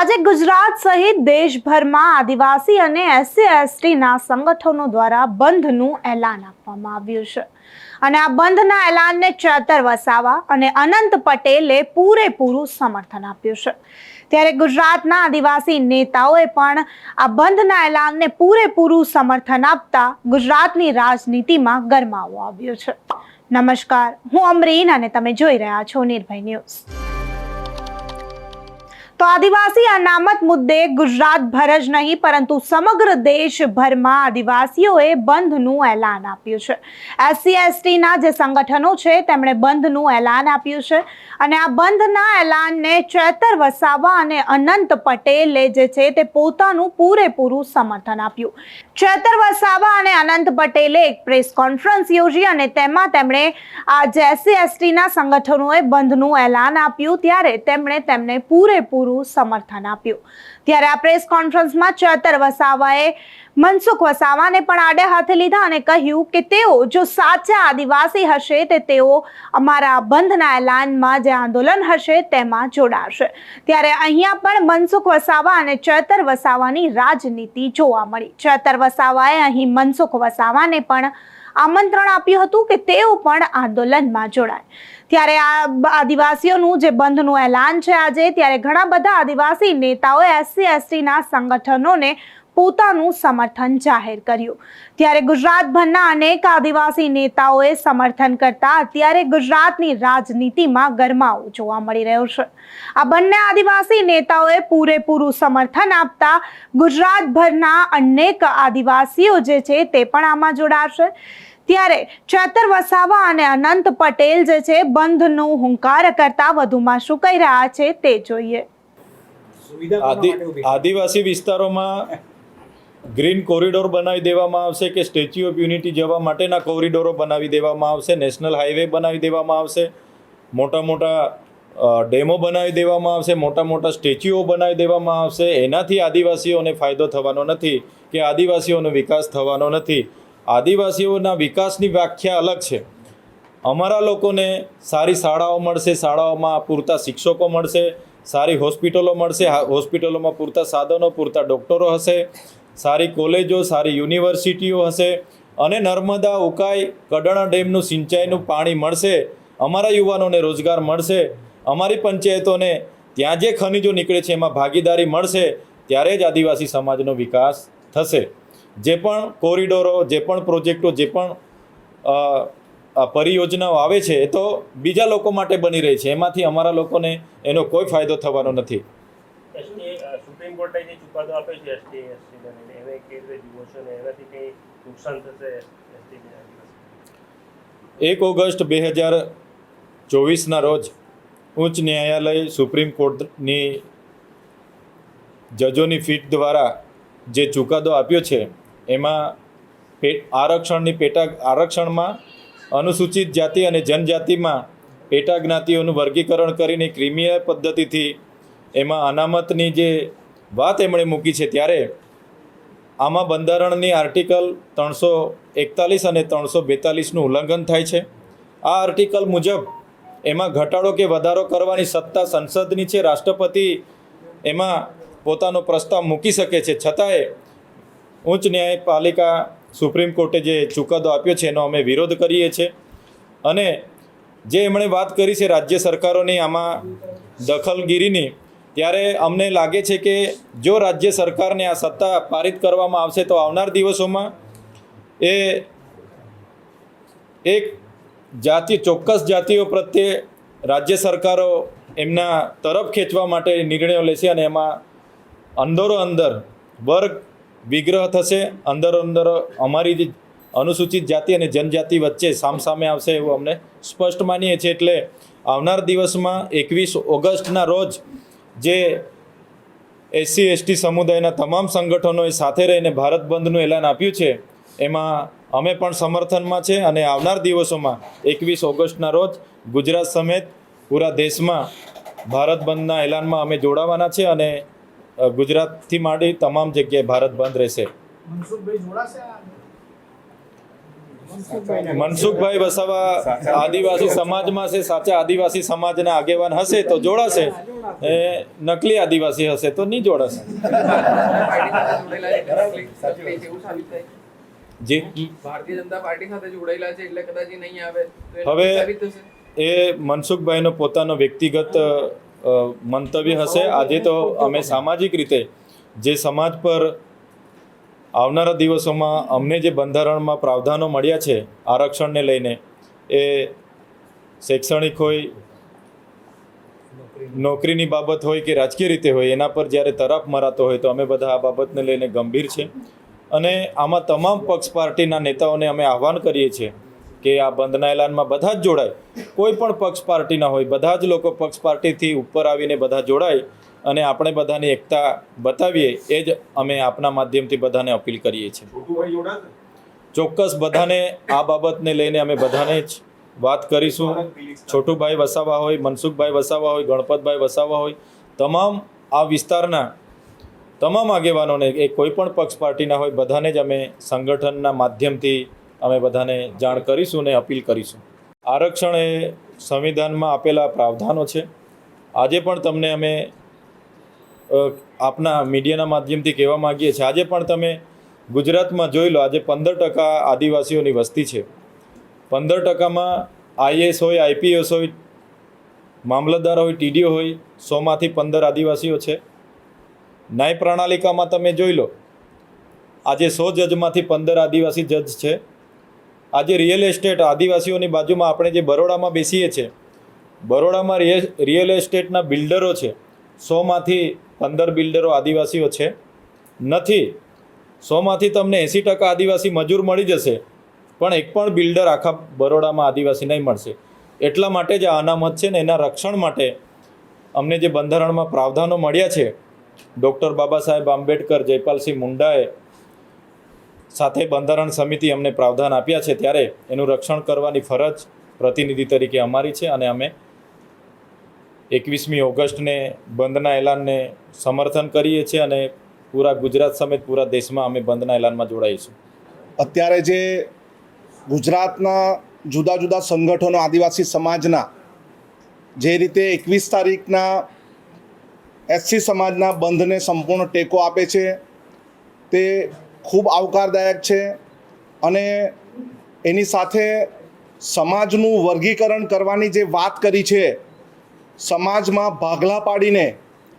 આજે ગુજરાત સહિત દેશભરમાં આદિવાસી અને એસસી, એસટીના સંગઠનો દ્વારા બંધનું એલાન આપવામાં આવ્યું છે. અને આ બંધના એલાનને ચેતર વસાવા અને અનંત પટેલે પૂરેપૂરું સમર્થન આપ્યું છે. ત્યારે ગુજરાતના આદિવાસી નેતાઓએ પણ આ બંધના એલાનને પૂરેપૂરું સમર્થન આપતા ગુજરાતની રાજનીતિમાં ગરમાવો આવ્યો છે. નમસ્કાર, હું અમરીન અને તમે જોઈ રહ્યા છો નિર્ભય ન્યૂઝ. તો આદિવાસી અનામત મુદ્દે ગુજરાતભર જ નહીં, પરંતુ સમગ્ર દેશભરમાં આદિવાસીઓએ બંધનું એલાન આપ્યું છે. એસસી, એસટીના જે સંગઠનો છે, તેમણે બંધનું એલાન આપ્યું છે અને આ બંધના એલાનને ચેતર વસાવા અને અનંત પટેલે જે છે તે પોતાનું પૂરેપૂરું સમર્થન આપ્યું. ચેતર વસાવા અને અનંત પટેલે એક પ્રેસ કોન્ફરન્સ યોજી અને તેમાં તેમણે આ જે એસસી, એસટીના સંગઠનોએ બંધનું એલાન આપ્યું, ત્યારે તેમણે તેમને પૂરેપૂરું સમર્થન આપ્યું. ત્યારે આ પ્રેસ કોન્ફરન્સમાં ચેતર વસાવાએ મનસુખ વસાવાને પણ આડે હાથે લીધા અને કહ્યું કે તેઓ જો સાચા આદિવાસી હશે તે તેઓ અમારા બંધના એલાનમાં જે આંદોલન હશે તેમાં જોડાશે. ત્યારે અહીંયા પણ મનસુખ વસાવા અને ચેતર વસાવાની રાજનીતિ જોવા મળી. ચેતર વસાવાએ અહીં મનસુખ વસાવાને પણ આમંત્રણ આપ્યું હતું કે તેઓ પણ આંદોલનમાં જોડાય. ત્યારે આ આદિવાસીઓનું જે બંધનું એલાન છે આજે, ત્યારે ઘણા બધા આદિવાસી નેતાઓએ એસસી, એસટીના સંગઠનોને પોતાનું સમર્થન જાહેર કર્યું. ત્યારે ગુજરાતભરના અનેક આદિવાસી નેતાઓએ સમર્થન કરતા અત્યારે ગુજરાતની રાજનીતિમાં ગરમાવો જોવા મળી રહ્યો છે. આ બંને આદિવાસી નેતાઓએ પૂરેપૂરું સમર્થન આપતા ગુજરાતભરના અનેક આદિવાસીઓ જે છે તે પણ આમાં જોડાશે ત્યારે ચેતર વસાવા અને અનંત પટેલ જે છે બંધનો હુંકાર કરતા વધુમાં શું કહી રહ્યા છે તે જોઈએ? આદિવાસી વિસ્તારોમાં ગ્રીન કોરિડોર બનાવી દેવામાં આવશે કે સ્ટેચ્યુ ઓફ યુનિટી જવા માટેના કોરિડોરો બનાવી દેવામાં આવશે, નેશનલ હાઈવે બનાવી દેવામાં આવશે, મોટા મોટા ડેમો બનાવી દેવામાં આવશે, મોટા મોટા સ્ટેચ્યુઓ બનાવી દેવામાં આવશે. એનાથી આદિવાસીઓને ફાયદો થવાનો નથી કે આદિવાસીઓનો વિકાસ થવાનો નથી. આદિવાસીઓના વિકાસની વ્યાખ્યા અલગ છે. અમારા લોકોને સારી શાળાઓ મળશે, શાળાઓમાં પૂરતા શિક્ષકો મળશે, સારી હોસ્પિટલો મળશે હોસ્પિટલોમાં પૂરતા સાધનો, પૂરતા ડૉક્ટરો હશે. સારી કોલેજો, સારી યુનિવર્સિટીઓ હશે અને નર્મદા, ઉકાઈ, કડાણા ડેમનું સિંચાઈનું પાણી મળશે, અમારા યુવાનોને રોજગાર મળશે, અમારી પંચાયતોને ત્યાં જે ખનિજો નીકળે છે એમાં ભાગીદારી મળશે, ત્યારે જ આદિવાસી સમાજનો વિકાસ થશે. જે પણ કોરિડોરો, જે પણ પ્રોજેક્ટો, જે પણ પરિયોજનાઓ આવે છે, એ તો બીજા લોકો માટે બની રહી છે. એમાંથી અમારા લોકોને એનો કોઈ ફાયદો થવાનો નથી. સુપ્રીમ કોર્ટે જે ચુકાદો આપ્યો છે એને કેવી રીતે જુઓ છો ને, એનાથી કંઈ નુકસાન થશે એક ઓગસ્ટ બે હજાર ચોવીસના રોજ ઉચ્ચ ન્યાયાલય સુપ્રીમ કોર્ટની જજોની ફીટ દ્વારા જે ચુકાદો આપ્યો છે, એમાં આરક્ષણની પેટા, આરક્ષણમાં અનુસૂચિત જાતિ અને જનજાતિમાં પેટા જ્ઞાતિઓનું વર્ગીકરણ કરીને ક્રિમિનલ પદ્ધતિથી એમાં અનામતની જે વાત એમણે મૂકી છે, ત્યારે આમાં બંધારણની આર્ટિકલ ત્રણસો એકતાલીસ અને ત્રણસો બેતાલીસનું ઉલ્લંઘન થાય છે. આ આર્ટિકલ મુજબ એમાં ઘટાડો કે વધારો કરવાની સત્તા સંસદની છે, રાષ્ટ્રપતિ એમાં પોતાનો પ્રસ્તાવ મૂકી શકે છે. છતાંય ઉચ્ચ ન્યાયપાલિકા સુપ્રીમ કોર્ટે જે ચુકાદો આપ્યો છે, એનો અમે વિરોધ કરીએ છીએ. અને જે એમણે વાત કરી છે, રાજ્ય સરકારોની આમાં દખલગીરીની ત્યારે અમને લાગે છે કે જો રાજ્ય સરકારને આ સત્તા પારિત કરવામાં આવશે તો આવનાર દિવસોમાં એ એક જાતિ, ચોક્કસ જાતિઓ પ્રત્યે રાજ્ય સરકારો એમના તરફ ખેંચવા માટે નિર્ણયો લેશે અને એમાં અંદરો અંદર વર્ગ વિગ્રહ થશે. અંદરો અંદર અમારી જે અનુસૂચિત જાતિ અને જનજાતિ વચ્ચે સામસામે આવશે એવું અમને સ્પષ્ટ માનીએ છીએ. એટલે આવનાર દિવસમાં એકવીસ ઓગસ્ટના રોજ જે એસસી, એસટી સમુદાયના તમામ સંગઠનોએ સાથે રહીને ભારત બંધનું એલાન આપ્યું છે, એમાં અમે પણ સમર્થનમાં છે અને આવનાર દિવસોમાં એકવીસ ઓગસ્ટના રોજ ગુજરાત સમેત પૂરા દેશમાં ભારત બંધના એલાનમાં અમે જોડાવાના છે અને ગુજરાતથી માંડી તમામ જગ્યાએ ભારત બંધ રહેશે. મનસુખભાઈ, જોડાશે મનસુખભાઈ વસાવા આદિવાસી સમાજમાં છે સાચા આદિવાસી સમાજના આગેવાન હશે તો જોડાશે. એ નકલી આદિવાસી હશે તો નહીં જોડાશે. જી. ભારતીય જનતા પાર્ટી સાથે જોડાયેલા છે એટલે કદાચ નહીં આવે હવે- એ મનસુખભાઈનો પોતાનો વ્યક્તિગત મંતવ્ય હશે. આજે તો અમે સામાજિક રીતે જે સમાજ પર આવનારા દિવસોમાં અમને જે બંધારણમાં પ્રાવધાનો મળ્યા છે આરક્ષણને લઈને, એ શૈક્ષણિક હોય, નોકરીની બાબત હોય કે રાજકીય રીતે હોય, એના પર જ્યારે તરફ મરાતો હોય તો અમે બધા આ બાબતને લઈને ગંભીર છે. અને આમાં તમામ પક્ષ પાર્ટીના નેતાઓને અમે આહવાન કરીએ છીએ કે આ બંધના એલાનમાં બધા જ જોડાય. કોઈ પણ પક્ષ પાર્ટીના હોય, બધા જ લોકો પક્ષ પાર્ટીથી ઉપર આવીને બધા જોડાય. અને આપણે બધાની એકતા બતાવીએ એ જ અમે આપના માધ્યમથી બધાને અપીલ કરીએ છીએ. ચોક્કસ બધાને આ બાબતને લઈને અમે બધાને જ વાત કરીશું. છોટુભાઈ વસાવા હોય મનસુખભાઈ વસાવા હોય ગણપતભાઈ વસાવા હોય તમામ આ વિસ્તારના તમામ આગેવાનોને એ કોઈ પણ પક્ષ પાર્ટીના હોય બધાને જ અમે સંગઠનના માધ્યમથી અમે બધાને જાણ કરીશું ને અપીલ કરીશું. આરક્ષણ એ સંવિધાનમાં આપેલા પ્રાવધાનો છે. આજે પણ તમને અમે આપના મીડિયાના માધ્યમથી કહેવા માગીએ છીએ. આજે પણ તમે ગુજરાતમાં જોઈ લો, આજે પંદર ટકા આદિવાસીઓની વસ્તી છે. પંદર ટકામાં આઈએસ હોય, આઈપીએસ હોય, મામલતદાર હોય, ટીડીઓ હોય, સોમાંથી પંદર આદિવાસીઓ છે. ન્યાય પ્રણાલિકામાં તમે જોઈ લો, આજે સો જજમાંથી પંદર આદિવાસી જજ છે. આજે રિયલ એસ્ટેટ આદિવાસીઓની બાજુમાં આપણે જે બરોડામાં બેસીએ છીએ, બરોડામાં રિયલ એસ્ટેટના બિલ્ડરો છે, સોમાંથી પંદર બિલ્ડરો આદિવાસીઓ છે. નથી. સોમાંથી તમને એંસી ટકા આદિવાસી મજૂર મળી જશે. પણ એક પણ બિલ્ડર આખા બરોડામાં આદિવાસી નહીં મળશે. એટલા માટે જે આ અનામત છે ને એના રક્ષણ માટે અમને જે બંધારણમાં પ્રાવધાનો મળ્યા છે, ડૉક્ટર બાબા સાહેબ આંબેડકર, જયપાલસિંહ મુંડાએ સાથે બંધારણ સમિતિ અમને પ્રાવધાન આપ્યા છે. ત્યારે એનું રક્ષણ કરવાની ફરજ પ્રતિનિધિ તરીકે અમારી છે અને અમે એકવીસમી ઓગસ્ટને બંધના એલાનને સમર્થન કરીએ છીએ અને પૂરા ગુજરાત સમેત પૂરા દેશમાં અમે બંધના એલાનમાં જોડાઈશું. અત્યારે જે ગુજરાતના જુદા જુદા સંગઠનો, આદિવાસી સમાજના જે રીતે એકવીસ તારીખના એસસી સમાજના બંધને સંપૂર્ણ ટેકો આપે છે, તે ખૂબ આવકારદાયક છે અને એની સાથે સમાજનું વર્ગીકરણ કરવાની જે વાત કરી છે સમાજમાં ભાગલા પાડીને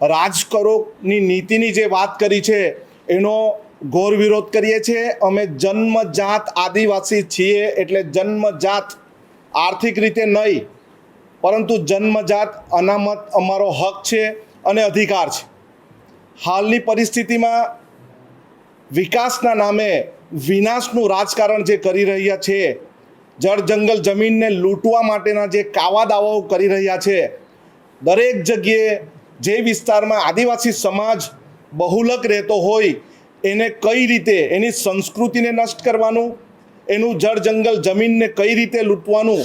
રાજ કરોની નીતિની જે વાત કરી છે, એનો ઘોર વિરોધ કરીએ છીએ. અમે જન્મજાત આદિવાસી છીએ એટલે જન્મજાત આર્થિક રીતે નહીં, પરંતુ જન્મજાત અનામત અમારો હક છે અને અધિકાર છે. હાલની પરિસ્થિતિમાં વિકાસના નામે વિનાશનું રાજકારણ જે કરી રહ્યા છે, જળ જંગલ જમીનને લૂંટવા માટેના જે કાવા દાવાઓ કરી રહ્યા છે દરેક જગ્યાએ જે વિસ્તારમાં આદિવાસી સમાજ બહુલક રહેતો હોય, એને કઈ રીતે એની સંસ્કૃતિને નષ્ટ કરવાનું, એનું જળ જંગલ જમીનને કઈ રીતે લૂંટવાનું,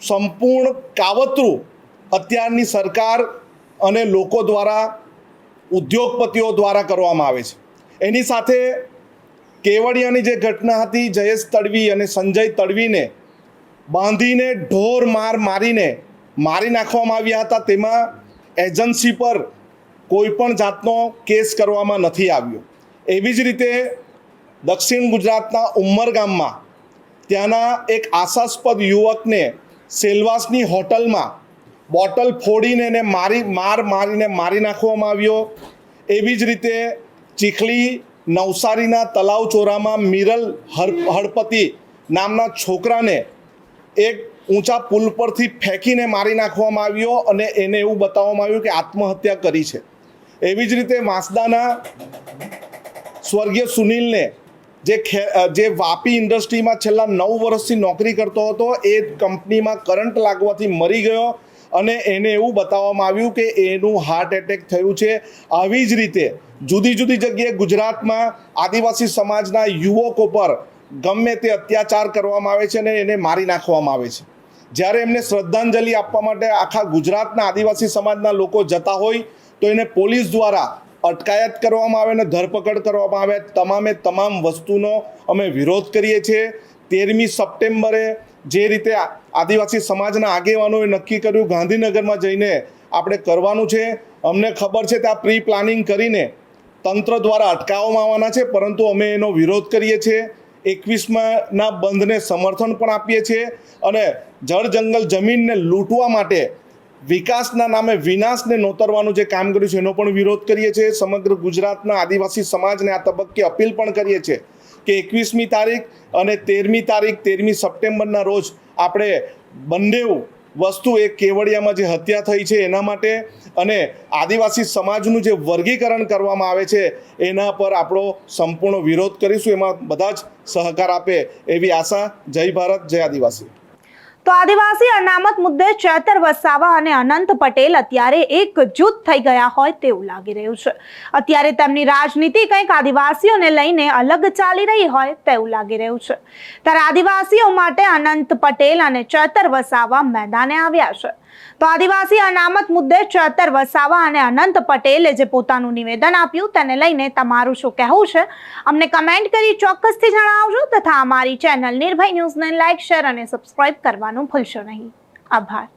સંપૂર્ણ કાવતરું અત્યારની સરકાર અને લોકો દ્વારા, ઉદ્યોગપતિઓ દ્વારા કરવામાં આવે છે. એની સાથે કેવડિયાની જે ઘટના હતી, જયેશ તડવી અને સંજય તડવીને બાંધીને ઢોર માર મારીને મારી નાખવામાં આવ્યા હતા, તેમાં એજન્સી પર કોઈ પણ જાતનો કેસ કરવામાં નથી આવ્યો. એવી જ રીતે દક્ષિણ ગુજરાતના ઉમરગામમાં ત્યાંના એક આશાસ્પદ યુવકને સેલવાસની હોટલમાં બોટલ ફોડીને એને મારી, માર મારીને મારી નાખવામાં આવ્યો. એવી જ રીતે ચીખલી નવસારીના તલાવ ચોરામાં મિરલ હર હળપતિ નામના છોકરાને એક ઊંચા પુલ પરથી ફેંકીને મારી નાખવામાં આવ્યો અને એને એવું બતાવવામાં આવ્યું કે આત્મહત્યા કરી છે. એવી જ રીતે વાંસદાના સ્વર્ગીય સુનિલને જે ખે જે વાપી ઇન્ડસ્ટ્રીમાં છેલ્લા નવ વર્ષથી નોકરી કરતો હતો, એ કંપનીમાં કરંટ લાગવાથી મરી ગયો અને એને એવું બતાવવામાં આવ્યું કે એનું હાર્ટ એટેક થયું છે. આવી જ રીતે જુદી જુદી જગ્યાએ ગુજરાતમાં આદિવાસી સમાજના યુવકો પર ગમે તે અત્યાચાર કરવામાં આવે છે અને એને મારી નાખવામાં આવે છે. જ્યારે એમને શ્રદ્ધાંજલિ આપવા માટે આખા ગુજરાતના આદિવાસી સમાજના લોકો જતા હોય, તો એને પોલીસ દ્વારા અટકાયત કરવામાં આવે અને ધરપકડ કરવામાં આવે. તમામે તમામ વસ્તુનો અમે વિરોધ કરીએ છીએ. તેરમી સપ્ટેમ્બરે જે રીતે આદિવાસી સમાજના આગેવાનોએ નક્કી કર્યું, ગાંધીનગરમાં જઈને આપણે કરવાનું છે. અમને ખબર છે ત્યાં પ્રી પ્લાનિંગ કરીને તંત્ર દ્વારા અટકાવવામાં આવવાના છે, પરંતુ અમે એનો વિરોધ કરીએ છીએ. એકવીસમાં ના બંધને સમર્થન પણ આપીએ છીએ અને જળ જંગલ જમીનને લૂંટવા માટે વિકાસના નામે વિનાશને નોતરવાનું જે કામ કર્યું છે, એનો પણ વિરોધ કરીએ છીએ. સમગ્ર ગુજરાતના આદિવાસી સમાજને આ તબક્કે અપીલ પણ કરીએ છીએ કે એકવીસમી તારીખ અને તેરમી તારીખ, તેરમી સપ્ટેમ્બરના રોજ આપણે બંને વસ્તુ એ કેવડિયામાં જે હત્યા થઈ છે એના માટે અને આદિવાસી સમાજનું જે વર્ગીકરણ કરવામાં આવે છે એના પર આપણો સંપૂર્ણ વિરોધ કરીશું. એમાં બધા જ સહકાર આપે એવી આશા. જય ભારત, જય આદિવાસી. તો આદિવાસી અનામત મુદ્દે ચેતર વસાવા અને અનંત પટેલ અત્યારે એક જૂથ થઈ ગયા હોય તેવું લાગી રહ્યું છે. અત્યારે તેમની રાજનીતિ કંઈક આદિવાસીઓને લઈને અલગ ચાલી રહી હોય તેવું લાગી રહ્યું છે. ત્યારે આદિવાસીઓ માટે અનંત પટેલ અને ચેતર વસાવા મેદાને આવ્યા છે. તો આદિવાસી અનામત મુદ્દે ચેતર વસાવા અને અનંત પટેલે જે પોતાનું નિવેદન આપ્યું તેને લઈને તમારું શું કહેવું છે? અમને કમેન્ટ કરી ચોક્કસથી જણાવજો તથા અમારી ચેનલ નિર્ભય ન્યૂઝને લાઇક શેર અને સબસ્ક્રાઇબ કરવાનું ભૂલશો નહીં. આભાર.